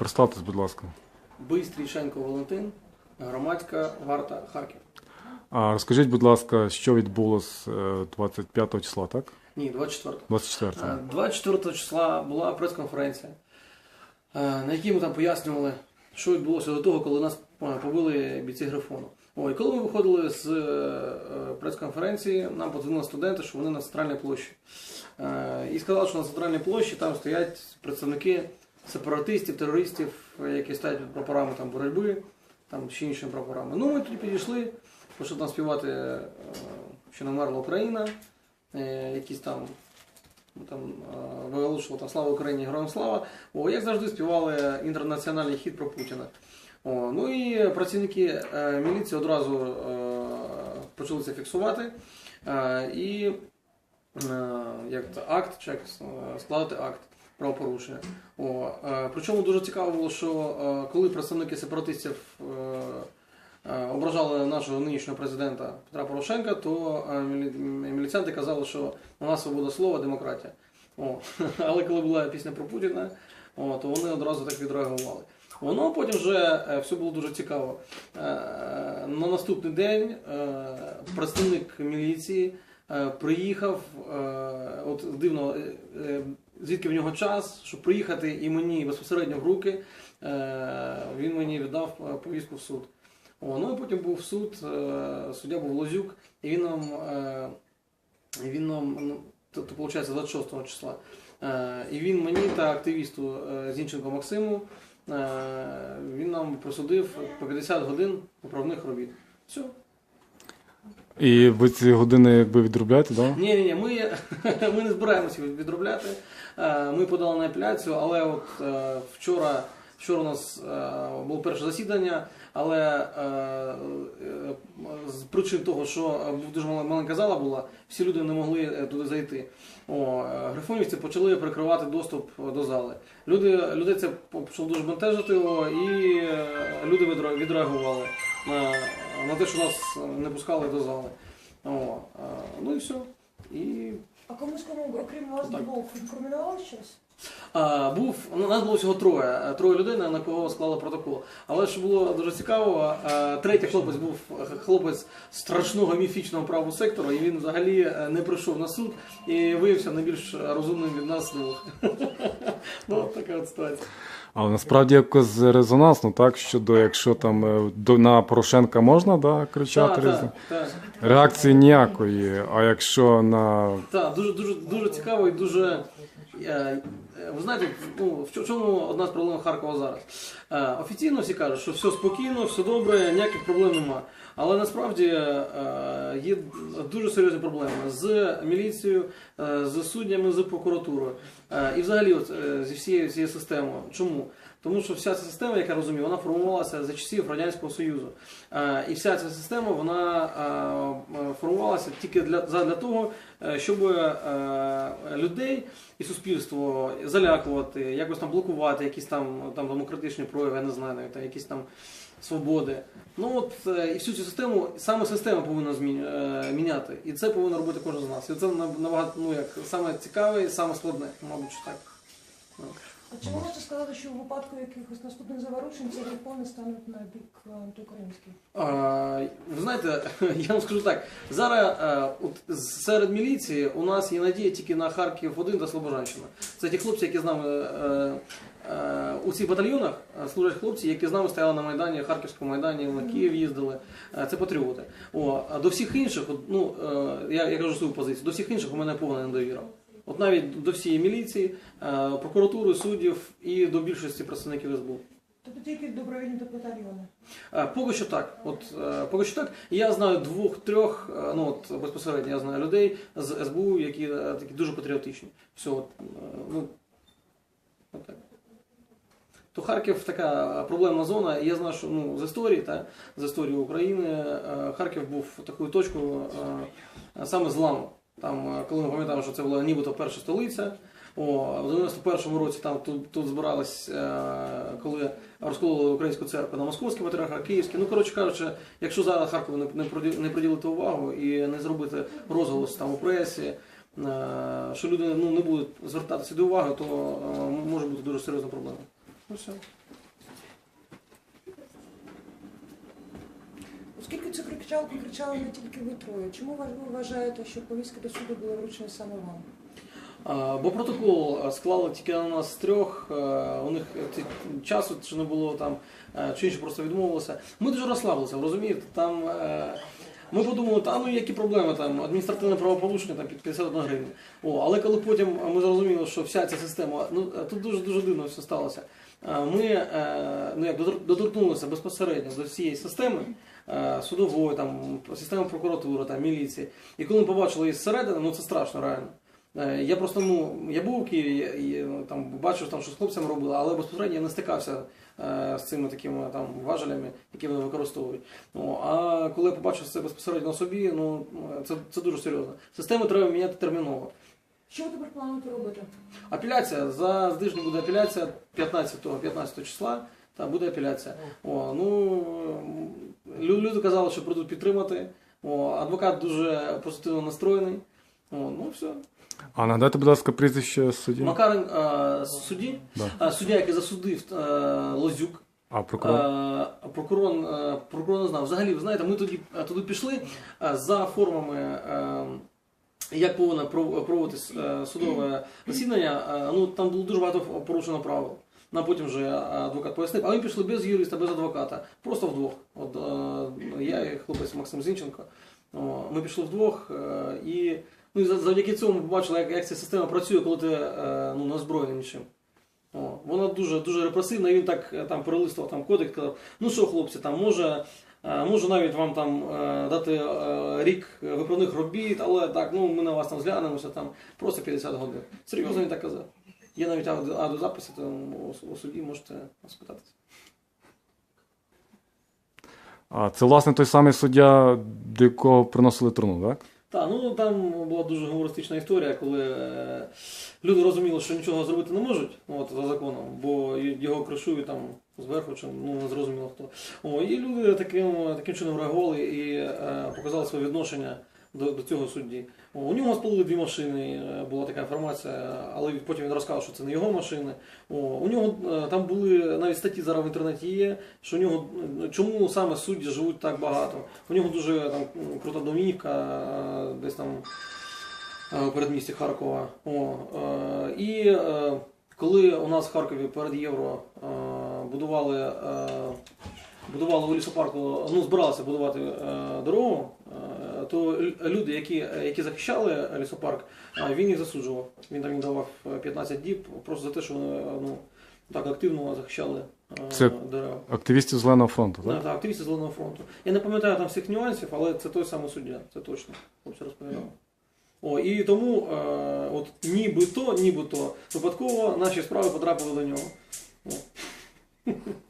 Представтесь, будь ласка. Бистрійшенко Валентин, громадська варта Харків. А розкажіть, будь ласка, що відбулося е, 25 числа, так? Ні, 24. 24. Е, 24 числа була прес-конференція, е, на якій ми там пояснювали, що відбулося до того, коли нас е, побили бійці Грифону. Ой, коли ми виходили з прес-конференції, нам подзвонили студенти, що вони на центральній площі. І сказали, що на центральній площі там стоять представники сепаратистів, терористів, які під прапорами там, боротьби, там ще іншими прапорами. Ну, ми тоді підійшли, почали там співати, е, що не вмерла Україна, е, якісь там ну, там е, виголошували там слава Україні, героям слава. О, як завжди співали інтернаціональний хіт про Путіна. О, ну і працівники міліції одразу почали це фіксувати. І як це, акт, чи складати акт правопорушення. О, е, причому дуже цікаво було, що е, коли представники сепаратистів е, е, ображали нашого нинішнього президента Петра Порошенка, то е, мілі- міліціянти казали, що у нас свобода слова, демократія. О, але коли була пісня про Путіна, о, то вони одразу так відреагували. Воно потім вже е, все було дуже цікаво. Е, На наступний день е, представник міліції приїхав, от дивно, звідки в нього час, щоб приїхати і мені безпосередньо в руки, е, він мені віддав е, повістку в суд. О, ну і потім був суд, е, суддя був Лозюк, і він нам, він нам ну, то, то виходить 26 числа. І він мені та активісту Зінченко Максиму він нам присудив по 50 годин управних робіт. Все. І ви ці години якби відробляєте, так? Да? Ні, ні, ні, ми, ми не збираємося відробляти. Е, Ми подали на апеляцію, але от е, вчора, вчора у нас е, було перше засідання, але з причин того, що дуже маленька зала була, всі люди не могли туди зайти. О, грифонівці почали перекривати доступ до зали. Люди, людей це почало дуже бентежити, і люди відре- відреагували на, на те, що нас не пускали до зали. О, е, ну і все. І А комусь кому, окрім вас Так. двох, інкримінували щось? а, був ну, нас було всього троє. е, Троє людей, на кого склали протокол. Але що було дуже цікаво, е, третій хлопець був е, хлопець страшного міфічного правого сектору, і він взагалі е, не прийшов на суд і виявився найбільш розумним від нас двох. Ну, от така от ситуація. Але насправді якось резонансно, так? Щодо якщо там е, до на Порошенка можна да, кричати різно. так, так. Реакції ніякої. А якщо на Так, дуже дуже дуже цікаво і дуже. Ви знаєте, ну в чому одна з проблем Харкова зараз? Е, Офіційно всі кажуть, що все спокійно, все добре, ніяких проблем нема. Але насправді е, є дуже серйозні проблеми з міліцією, е, з суддями, з прокуратурою. І взагалі от, зі всією цією системою. Чому? Тому що вся ця система, як я розумію, вона формувалася за часів Радянського Союзу. Е, І вся ця система вона е, е, формувалася тільки для, того, щоб людей і суспільство залякувати, якось там блокувати якісь там, там демократичні прояви, я не знаю, там, якісь там свободи. Ну от і всю цю систему саме система повинна міняти. І це повинен робити кожен з нас. І це набагато ну як саме цікаве і саме складне, мабуть, так. А чи ви можете сказати, що в випадку якихось наступних заворушень ці грифони стануть на бік е, антиукраїнський? Ви знаєте, я вам скажу так. Зараз е, от серед міліції у нас є надія тільки на Харків 1 та Слобожанщина. Це ті хлопці, які з нами е, е, у цих батальйонах служать хлопці, які з нами стояли на Майдані, Харківському Майдані, на Київ їздили. Це патріоти. О, а до всіх інших, от, ну е, я, я кажу свою позицію, до всіх інших у мене повна недовіра. От навіть до всієї міліції, е, прокуратури, суддів і до більшості представників СБУ. Тобто тільки добровільні до батальйони. Е, Поки що так. От е, поки що так. Я знаю двох-трьох, ну от безпосередньо я знаю людей з СБУ, які такі дуже патріотичні. Все, от, ну от так. То Харків така проблемна зона. Я знаю, що ну, з історії, та, з історії України, Харків був такою точкою саме зламу. Там, е, коли ми пам'ятаємо, що це була нібито перша столиця. О, в 91-му році там тут, тут збирались, е, коли розкололи українську церкву на московський патріархат, київський. Ну, коротше кажучи, якщо зараз Харкову не, не, приділити увагу і не зробити розголос там у пресі, е, що люди ну, не будуть звертати сюди увагу, то е, може бути дуже серйозна проблема. Ну все. Оскільки цю кричалку кричали не тільки ви троє, чому ви вважаєте, що повістка до суду була вручена саме вам? Бо протокол е, склали тільки на нас трьох. е, У них ці- часу чи не було там, е, чи інше просто відмовилося. Ми дуже розслабилися, розумієте? Там е, ми подумали, та ну які проблеми там, адміністративне правопорушення там під 51 гривня. О, але коли потім ми зрозуміли, що вся ця система, ну е, тут дуже дуже дивно все сталося. Е, Ми е, ну, як доторкнулися безпосередньо до цієї системи. Судової, там, системи прокуратури, там, міліції. І коли ми побачили її зсередини, ну це страшно реально. Е, Я просто ну я був у Києві, я, і, ну, там бачив там, що з хлопцями робили, але безпосередньо я не стикався е, з цими такими там важелями, які вони використовують. Ну, а коли я побачив це безпосередньо на собі, ну це, це дуже серйозно. Систему треба міняти терміново. Що ви тепер плануєте робити? Апеляція за здижні буде апеляція 15 15 числа. Та буде апеляція. О, ну люди казали, що прийдуть підтримати. О, адвокат дуже позитивно настроєний. О, ну все. А нагадайте, будь ласка, прізвище судді. Макарин е, судді, Да. е, суддя, який засудив е, Лозюк, А прокурор. е, прокурор, е, прокурор не знав. Взагалі, ви знаєте, ми тоді е, туди пішли е, за формами. е, як повинно пров- проводитись е, судове засідання, е, ну там було дуже багато порушено правил. Нам потім вже адвокат пояснив, а ми пішли без юриста, без адвоката, просто вдвох. От е, я і хлопець Максим Зінченко. О, Ми пішли вдвох е, і ну, і завдяки цьому ми побачили, як, як ця система працює, коли ти е, ну, не озброєний нічим. О, вона дуже, дуже репресивна, і він так е, там перелистував там кодекс, казав, ну що, хлопці, там може. е, Можу навіть вам там е, дати рік виправних робіт, але так, ну ми на вас там зглянемося, там просто 50 годин. Серйозно він так казав. Є навіть аудіо- аудіозаписи, то у суді можете спитатися. А це власне той самий суддя, до якого приносили труну, так? Так, ну там була дуже гумористична історія, коли е, люди розуміли, що нічого зробити не можуть ну, от, за законом, бо його кришують там зверху, чи ну не зрозуміло хто. О, і люди таким, таким чином реагували і е, показали своє відношення до, до цього судді. У нього спалили дві машини, е, була така інформація, але потім він розказав, що це не його машини. У нього е, там були навіть статті зараз в інтернеті є, що у нього е, чому саме судді живуть так багато. У нього дуже там крута домівка, десь там у передмісті Харкова. О, і коли у нас в Харкові перед євро будували, будували у лісопарку, ну збиралися будувати е, дорогу, е, то люди, які, які захищали лісопарк, е, він їх засуджував. Він там їм давав 15 діб просто за те, що вони е, ну, так активно захищали е, Це- дерева. Активістів Зеленого фронту, так? так, активісти Зеленого фронту. Я не пам'ятаю там всіх нюансів, але це той самий суддя, це точно. Хлопці розповідав. О, і тому е, от нібито, нібито випадково наші справи потрапили до нього. О.